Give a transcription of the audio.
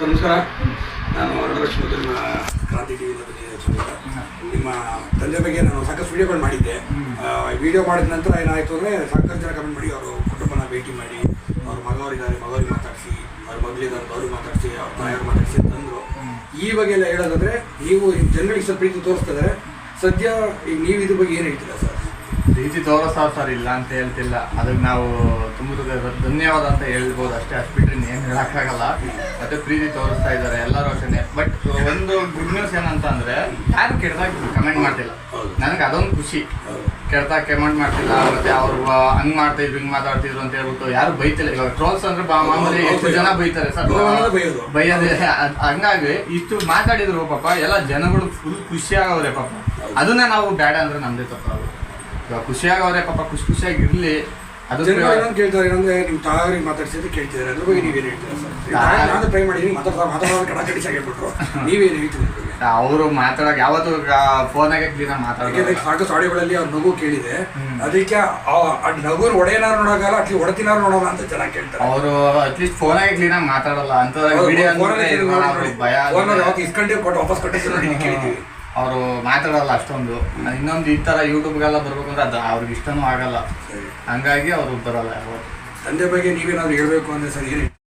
ನಮಸ್ಕಾರ. ನಾನು ವರದಲಕ್ಷ್ಮಿ ನಿಮ್ಮ ಕ್ರಾಂತಿ ಬಂದಿದ್ದೆ ನಿಮ್ಮ ತಂದೆ ಬಗ್ಗೆ ನಾನು ಸಾಕಷ್ಟು ವಿಡಿಯೋಗಳು ಮಾಡಿದ್ದೆ. ವಿಡಿಯೋ ಮಾಡಿದ ನಂತರ ಏನಾಯಿತು ಅಂದರೆ ಸಾಕಷ್ಟು ಜನ ಕಮೆಂಟ್ ಮಾಡಿ ಅವರು ಕುಟುಂಬನ ಭೇಟಿ ಮಾಡಿ ಅವ್ರ ಮಗವರಿದ್ದಾರೆ ಮಗವ್ರಿಗೆ ಮಾತಾಡಿಸಿ ಅವ್ರ ಮಗಳಿದ್ದಾರೆ ಅವ್ರಿಗೆ ಮಾತಾಡಿಸಿ ಅವ್ರ ತಾಯಿಯವ್ರು ಮಾತಾಡಿಸಿ ತಂದರು ಈ ಬಗ್ಗೆ ಎಲ್ಲ ಹೇಳೋದಾದರೆ ನೀವು ಜನರಿಗೆ ಸ್ವಲ್ಪ ಪ್ರೀತಿ ತೋರಿಸ್ತಿದ್ದಾರೆ ಸದ್ಯ ಈಗ ನೀವು ಇದ್ರ ಬಗ್ಗೆ ಏನು ಹೇಳ್ತೀರಾ ಸರ್? ಪ್ರೀತಿ ತೋರಿಸೋ ಸರ್ ಇಲ್ಲ ಅಂತ ಹೇಳ್ತಿಲ್ಲ. ಅದಕ್ಕೆ ನಾವು ತುಂಬ ಧನ್ಯವಾದ ಅಂತ ಹೇಳ್ಬೋದು ಅಷ್ಟೇ. ಅಷ್ಟು ಬಿಟ್ಟರೆ ಏನು ಹೇಳೋಕ್ಕಾಗಲ್ಲ ಮತ್ತೆ ಪ್ರೀತಿ ತೋರಿಸ್ತಾ ಇದ್ದಾರೆ ಎಲ್ಲರೂ ಅಷ್ಟೇ ಬಟ್ ಒಂದು ಗುಡ್ ನ್ಯೂಸ್ ಏನಂತ ಅಂದರೆ ಯಾರು ಕೆಟ್ಟದಾಗ ಕಮೆಂಟ್ ಮಾಡ್ತಿಲ್ಲ. ನನಗೆ ಅದೊಂದು ಖುಷಿ. ಕೆಟ್ಟದಾಗ ಕಮೆಂಟ್ ಮಾಡ್ತಿಲ್ಲ ಮತ್ತೆ ಅವ್ರು ಹಂಗ್ ಮಾಡ್ತಾ ಇದ್ರು ಹಿಂಗ್ ಮಾತಾಡ್ತಿದ್ರು ಅಂತ ಹೇಳ್ಬಿಟ್ಟು ಯಾರು ಬೈತಿಲ್ಲ. ಇವಾಗ ಟ್ರೋಲ್ಸ್ ಅಂದ್ರೆ ಬಾ- ಮಾಮೂಲಿ ಎಷ್ಟು ಜನ ಬೈತಾರೆ ಸರ್? ಬೈಯದೆ. ಹಂಗಾಗಿ ಇಷ್ಟು ಮಾತಾಡಿದ್ರು ಪಾಪ ಎಲ್ಲ ಜನಗಳು ಫುಲ್ ಖುಷಿಯಾಗವ್ರೆ ಪಾಪ. ಅದನ್ನ ನಾವು ಬ್ಯಾಡ ಅಂದ್ರೆ ನಮ್ದೇ ತಪ್ಪು. ಇವಾಗ ಖುಷಿಯಾಗವ್ರೆ ಪಾಪ ಖುಷಿ ಖುಷಿಯಾಗಿ ಇರ್ಲಿ. ಅದು ಜನಗಳು ಏನಂತ ಕೇಳ್ತಾರೆ ಏನಂದ್ರೆ ನಿಮ್ಮ ತಾಯಿ ಮಾತಾಡ್ಸಿದ್ರೆ ಕೇಳ್ತಿದ್ದಾರೆ ಅದ್ರ ಬಗ್ಗೆ ನೀವೇನು ಹೇಳ್ತೀರಾ ಸರ್? ನಾನು ಟ್ರೈ ಮಾಡಿದ್ದೀನಿ ಮಾತಾಡ್ತಾ ಮಾತಾಡೋದು ಕಡ ಕಡಿಸಾಗಿ ಹೇಳ್ಬಿಟ್ರು. ನೀವೇನು ಬಗ್ಗೆ? ಅವರು ಮಾತಾಡಕ್ ಯಾವತ್ತು ಫೋನಾಗೆ ಕ್ಲೀನಾಗಿ ಮಾತಾಡೋದು ಸಾಕಷ್ಟು ಆಡಿಯೋಗಳಲ್ಲಿ ಅವ್ರ ನಗು ಕೇಳಿದೆ. ಅದಕ್ಕೆ ಆ ನಗುನ ಒಡೆಯನಾರು ನೋಡೋಕಲ್ಲ ಅಟ್ಲಿ ಒಡತಿನಾರು ನೋಡೋಣ ಅಂತ ಚೆನ್ನಾಗಿ ಕೇಳ್ತಾರೆ. ಅವರು ಅಟ್ಲೀಸ್ಟ್ ಫೋನಾಗೆ ಕ್ಲೀನಾಗಿ ಮಾತಾಡಲ್ಲ. ಅಂತ ಭಯ ಇಸ್ಕೊಂಡೆ ಕೊಟ್ಟು ವಾಪಸ್ ಕಟ್ಟಿಸಿ ಕೇಳ್ತೀವಿ ಕೇಳಿದ್ದೀವಿ. ಅವರು ಮಾತಾಡಲ್ಲ ಅಷ್ಟೊಂದು. ಇನ್ನೊಂದು ಈ ತರ ಯೂಟ್ಯೂಬ್ಗೆಲ್ಲ ಬರ್ಬೇಕು ಅಂದ್ರೆ ಅದು ಅವ್ರಿಗೆ ಇಷ್ಟನೂ ಆಗಲ್ಲ ಹಂಗಾಗಿ ಅವರು ಬರಲ್ಲ ಯಾವತ್ತು ತಂದೆ ಬಗ್ಗೆ ನೀವೇನಾದ್ರು ಹೇಳಬೇಕು ಅಂದ್ರೆ ಸರ್ ಏನು